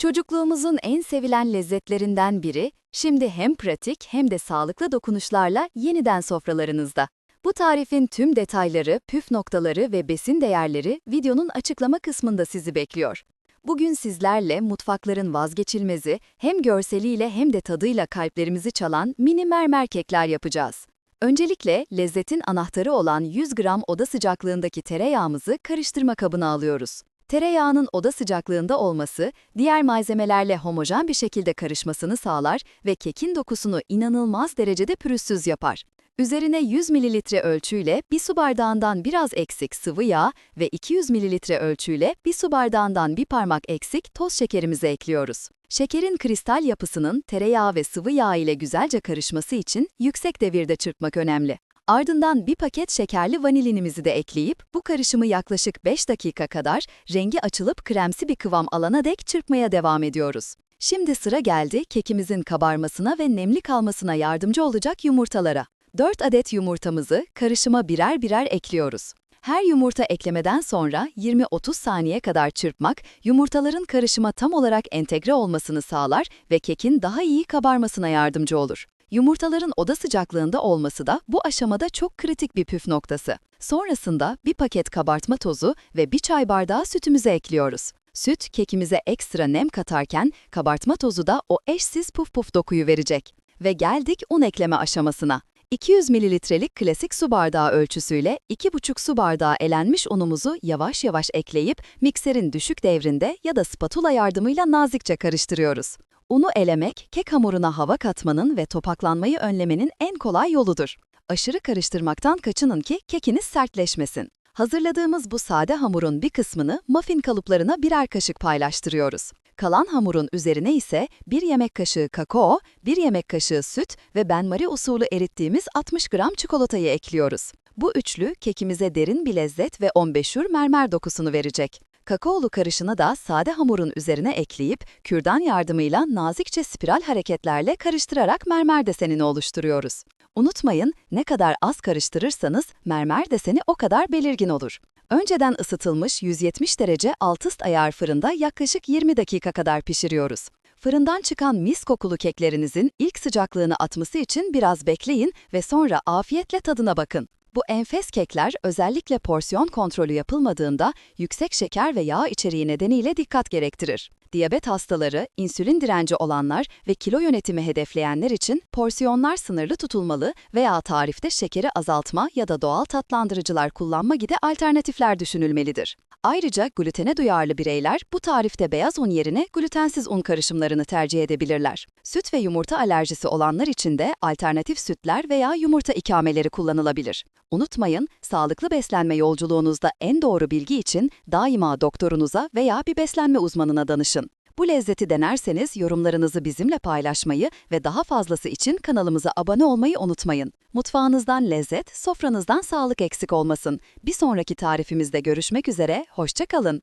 Çocukluğumuzun en sevilen lezzetlerinden biri, şimdi hem pratik hem de sağlıklı dokunuşlarla yeniden sofralarınızda. Bu tarifin tüm detayları, püf noktaları ve besin değerleri videonun açıklama kısmında sizi bekliyor. Bugün sizlerle mutfakların vazgeçilmezi, hem görseliyle hem de tadıyla kalplerimizi çalan mini mermer kekler yapacağız. Öncelikle lezzetin anahtarı olan 100 gram oda sıcaklığındaki tereyağımızı karıştırma kabına alıyoruz. Tereyağının oda sıcaklığında olması, diğer malzemelerle homojen bir şekilde karışmasını sağlar ve kekin dokusunu inanılmaz derecede pürüzsüz yapar. Üzerine 100 ml ölçüyle bir su bardağından biraz eksik sıvı yağ ve 200 ml ölçüyle bir su bardağından bir parmak eksik toz şekerimizi ekliyoruz. Şekerin kristal yapısının tereyağı ve sıvı yağ ile güzelce karışması için yüksek devirde çırpmak önemli. Ardından bir paket şekerli vanilinimizi de ekleyip bu karışımı yaklaşık 5 dakika kadar rengi açılıp kremsi bir kıvam alana dek çırpmaya devam ediyoruz. Şimdi sıra geldi kekimizin kabarmasına ve nemli kalmasına yardımcı olacak yumurtalara. 4 adet yumurtamızı karışıma birer birer ekliyoruz. Her yumurta eklemeden sonra 20-30 saniye kadar çırpmak, yumurtaların karışıma tam olarak entegre olmasını sağlar ve kekin daha iyi kabarmasına yardımcı olur. Yumurtaların oda sıcaklığında olması da bu aşamada çok kritik bir püf noktası. Sonrasında bir paket kabartma tozu ve bir çay bardağı sütümüzü ekliyoruz. Süt kekimize ekstra nem katarken kabartma tozu da o eşsiz puf puf dokuyu verecek. Ve geldik un ekleme aşamasına. 200 mililitrelik klasik su bardağı ölçüsüyle 2,5 su bardağı elenmiş unumuzu yavaş yavaş ekleyip mikserin düşük devrinde ya da spatula yardımıyla nazikçe karıştırıyoruz. Unu elemek, kek hamuruna hava katmanın ve topaklanmayı önlemenin en kolay yoludur. Aşırı karıştırmaktan kaçının ki kekiniz sertleşmesin. Hazırladığımız bu sade hamurun bir kısmını muffin kalıplarına birer kaşık paylaştırıyoruz. Kalan hamurun üzerine ise 1 yemek kaşığı kakao, 1 yemek kaşığı süt ve benmari usulü erittiğimiz 60 gram çikolatayı ekliyoruz. Bu üçlü kekimize derin bir lezzet ve 15 mermer dokusunu verecek. Kakaolu karışını da sade hamurun üzerine ekleyip kürdan yardımıyla nazikçe spiral hareketlerle karıştırarak mermer desenini oluşturuyoruz. Unutmayın, ne kadar az karıştırırsanız mermer deseni o kadar belirgin olur. Önceden ısıtılmış 170 derece alt üst ayar fırında yaklaşık 20 dakika kadar pişiriyoruz. Fırından çıkan mis kokulu keklerinizin ilk sıcaklığını atması için biraz bekleyin ve sonra afiyetle tadına bakın. Bu enfes kekler özellikle porsiyon kontrolü yapılmadığında yüksek şeker ve yağ içeriği nedeniyle dikkat gerektirir. Diyabet hastaları, insülin direnci olanlar ve kilo yönetimi hedefleyenler için porsiyonlar sınırlı tutulmalı veya tarifte şekeri azaltma ya da doğal tatlandırıcılar kullanma gibi alternatifler düşünülmelidir. Ayrıca glutene duyarlı bireyler bu tarifte beyaz un yerine glutensiz un karışımlarını tercih edebilirler. Süt ve yumurta alerjisi olanlar için de alternatif sütler veya yumurta ikameleri kullanılabilir. Unutmayın, sağlıklı beslenme yolculuğunuzda en doğru bilgi için daima doktorunuza veya bir beslenme uzmanına danışın. Bu lezzeti denerseniz yorumlarınızı bizimle paylaşmayı ve daha fazlası için kanalımıza abone olmayı unutmayın. Mutfağınızdan lezzet, sofranızdan sağlık eksik olmasın. Bir sonraki tarifimizde görüşmek üzere, hoşça kalın.